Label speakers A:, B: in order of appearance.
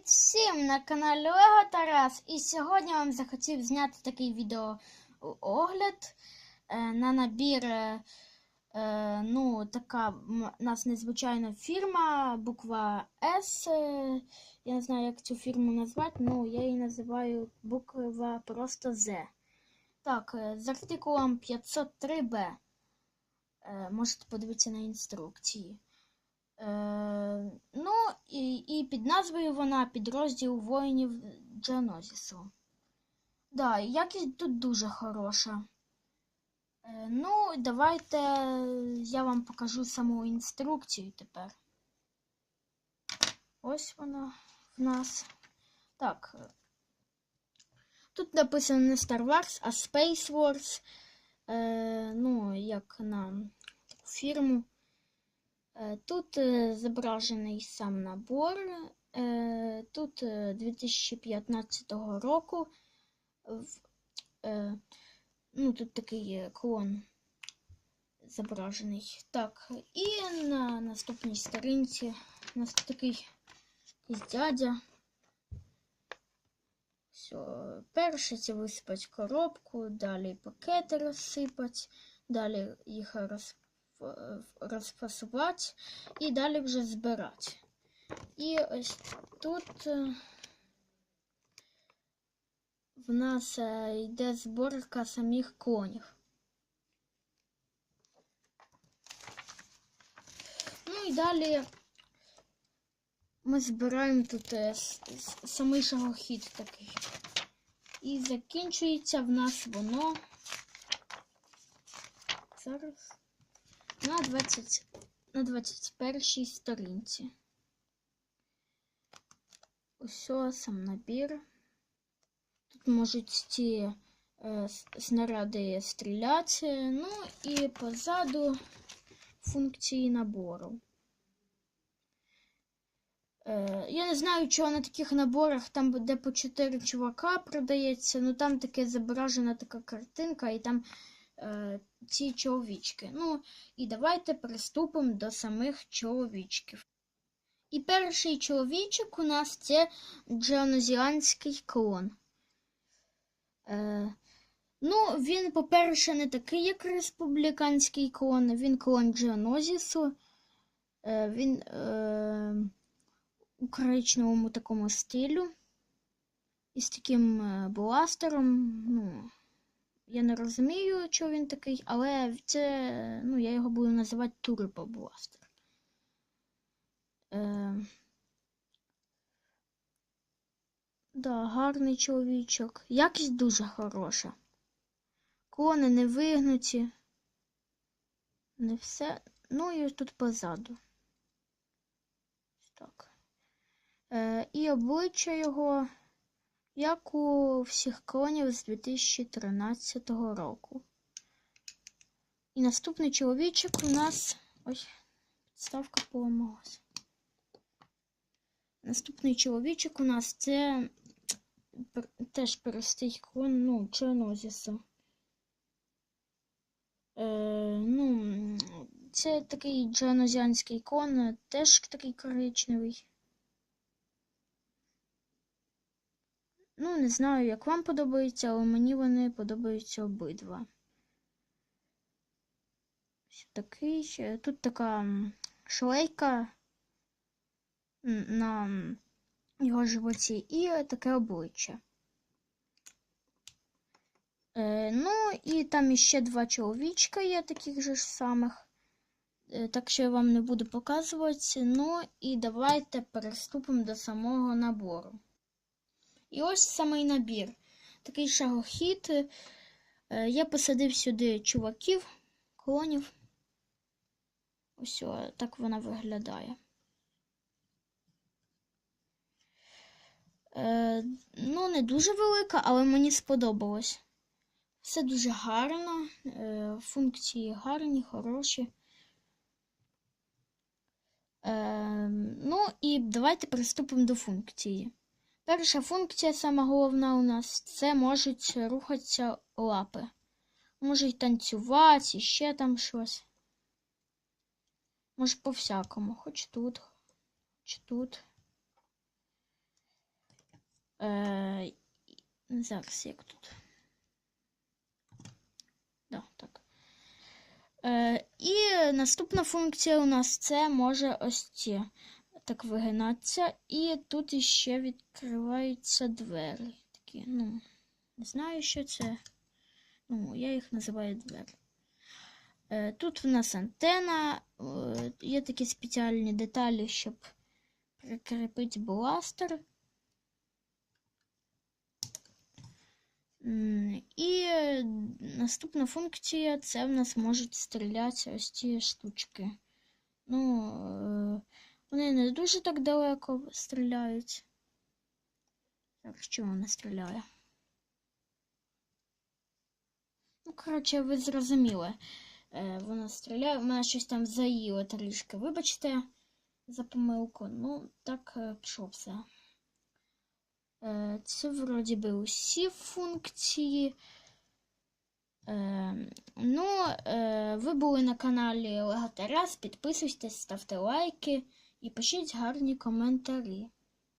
A: Привіт всім на каналі Лего Тарас. І сьогодні вам захотів зняти такий відеоогляд е, на набір. е, е, ну, така у нас незвичайна фірма, буква С. Я не знаю, як цю фірму назвати, ну я її називаю буква просто З. Так, з артикулом 503Б. Е, Можете подивитися на інструкції. Е, ну, і, і під назвою вона підрозділ воїнів Джанозісу. Да, якість тут дуже хороша. Е, ну, давайте я вам покажу саму інструкцію тепер. Ось вона в нас. Так. Тут написано не Star Wars, а Space Wars. Е, ну, як на фірму. Е, Тут е, зображений сам набор. Е, Тут е, 2015 року. Ну, тут такий клон зображений. Так, і на наступній сторінці у нас такий дядя. Все, перше це висипать коробку, далі пакети розсипать, далі їх роз, розфасувати і далі вже збирати. І ось тут е, в нас е, йде зборка самих клонів. Ну і далі ми збираємо тут е, самий шагохід такий. І закінчується в нас воно зараз на 20, на 21 сторінці. Усьо сам набір. Тут можуть ці е, снаряди стріляти. Ну і позаду функції набору. Е, я не знаю, чого на таких наборах, там де по 4 чувака продається, ну там таке зображена така картинка, і там ці чоловічки. Ну, і давайте приступимо до самих чоловічків. І перший чоловічок у нас це джанозіанський клон. Е, ну, він, по-перше, не такий, як республіканський клон, він клон Джанозісу. Е, він е, у коричневому такому стилю. І з таким е, бластером. Ну, я не розумію, чого він такий, але це, ну, я його буду називати Blaster. Е, да, гарний чоловічок. Якість дуже хороша. Клони не вигнуті. Не все. Ну і тут позаду. Так. Е, і обличчя його, як у всіх клонів з 2013 року. І наступний чоловічок у нас. Ой, підставка поламалась. Наступний чоловічок у нас це теж простий клон, ну, Чонозіса. Е, ну, це такий джанозіанський клон, теж такий коричневий. Ну, не знаю, як вам подобається, але мені вони подобаються обидва. Ось такий. Тут така шлейка на його животі і таке обличчя. Е, ну, і там іще два чоловічка є таких же ж самих. Е, так що я вам не буду показувати. Ну і давайте переступимо до самого набору. І ось самий набір. Такий шагохід. Е, я посадив сюди чуваків, клонів. Ось так вона виглядає. Е, ну, не дуже велика, але мені сподобалось. Все дуже гарно, е, функції гарні, хороші. Е, ну і давайте приступимо до функції. Перша функція, сама головна у нас, це можуть рухатися лапи. Можуть танцювати, і ще там щось. Може по всякому, хоч тут, хоч тут. Е, зараз як тут. Да, так. Е, і наступна функція у нас це може ось ці так вигинатися. І тут іще відкриваються двері. Такі, ну, не знаю, що це. Ну, я їх називаю двері. Е, Тут в нас антена, е, є такі спеціальні деталі, щоб прикріпити бластер. І наступна функція це в нас можуть стріляти ось ці штучки. Ну, е, вони не дуже так далеко стріляють. Так, що вона стріляє? Ну, коротше, ви зрозуміли. Е, вона стріляє, в мене щось там заїло трішки. Вибачте за помилку. Ну, так е, пішло все. Е, Це вроді би усі функції. Е, ну, е, ви були на каналі Лего Тарас. Підписуйтесь, ставте лайки і пишіть гарні коментарі.